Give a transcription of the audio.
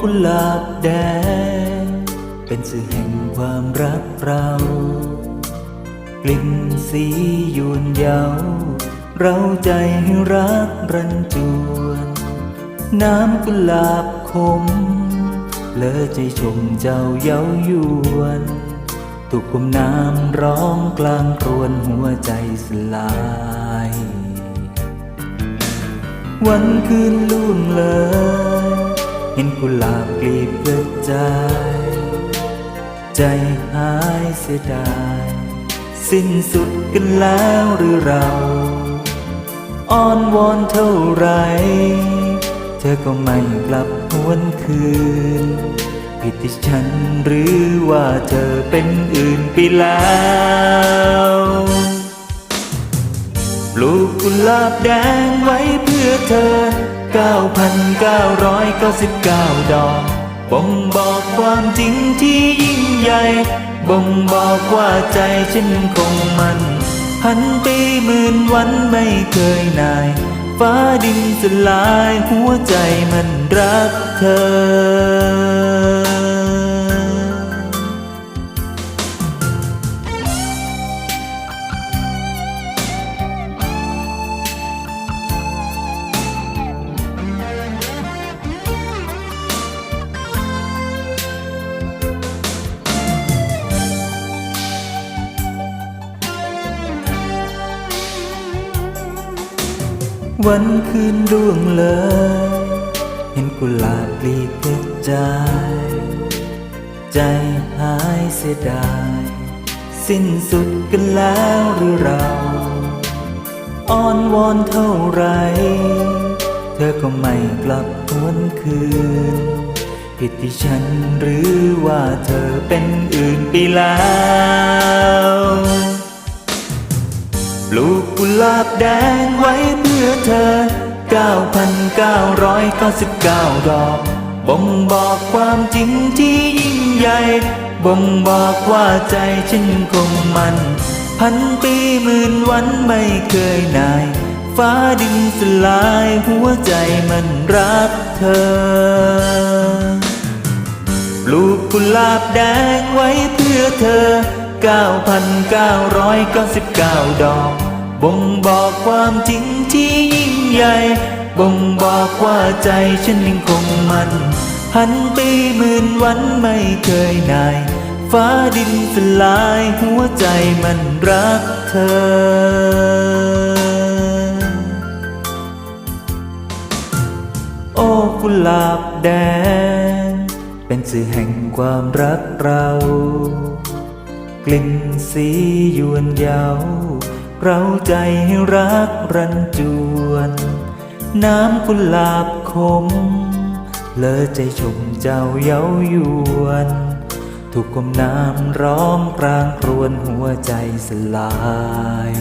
กุหลาบแดง เป็นสื่อแห่งความรักเรา กลิ่นสียวนเยาเราใจให้รักรันจวน น้ำกุหลาบขมเลอใจชมเจ้าเย้ายวนถูกกุมน้ำร้องกลางครวนหัวใจสลาย วันคืนล่วงเลย ห็นกุหลาบกลีบกระจายใจหายเสียดาย สิ้นสุดกันแล้วหรือเราอ้อนวอนเท่าไร เธอก็ไม่กลับหวนคืน ผิดที่ฉันหรือว่าเธอเป็นอื่นไปแล้วปลูกกุหลาบแดงไว้เพื่อเธอ 9,999 ดอก บ่งบอกความจริงที่ยิ่งใหญ่ บ่งบอกว่าใจฉันคงมันพันปีหมื่นวันไม่เคยนาย ฟ้าดินสลายหัวใจมันรักเธอ วันคืนร่วงเลย เห็นกุหลาบปลีกระจาย ใจหายเสียดาย สิ้นสุดกันแล้วหรือเรา อ้อนวอนเท่าไร เธอก็ไม่กลับหวนคืน ผิดที่ฉันหรือว่าเธอเป็นอื่นไปแล้ว ปลูกกุหลาบแดงไว้เพื่อเธอ 9,999 ดอก บ่งบอกความจริงที่ยิ่งใหญ่ บ่งบอกว่าใจฉันคงมัน พันปีหมื่นวันไม่เคยนาย ฟ้าดินสลายหัวใจมันรักเธอ ปลูกกุหลาบแดงไว้เพื่อเธอ 9,999 ดอก บ่งบอกความจริงที่ยิ่งใหญ่ บ่งบอกว่าใจฉันยังคงมันพันปีหมื่นวันไม่เคยนาย ฟ้าดินสลายหัวใจมันรักเธอโอ้กุหลาบแดง เป็นสื่อแห่งความรักเรา กลิ่นสียวนเยาเราใจให้รักรันจวน น้ำกุหลาบขม เลอใจชมเจ้าเย้ายวน ถูกกลมน้ำร้องกลางครวนหัวใจสลาย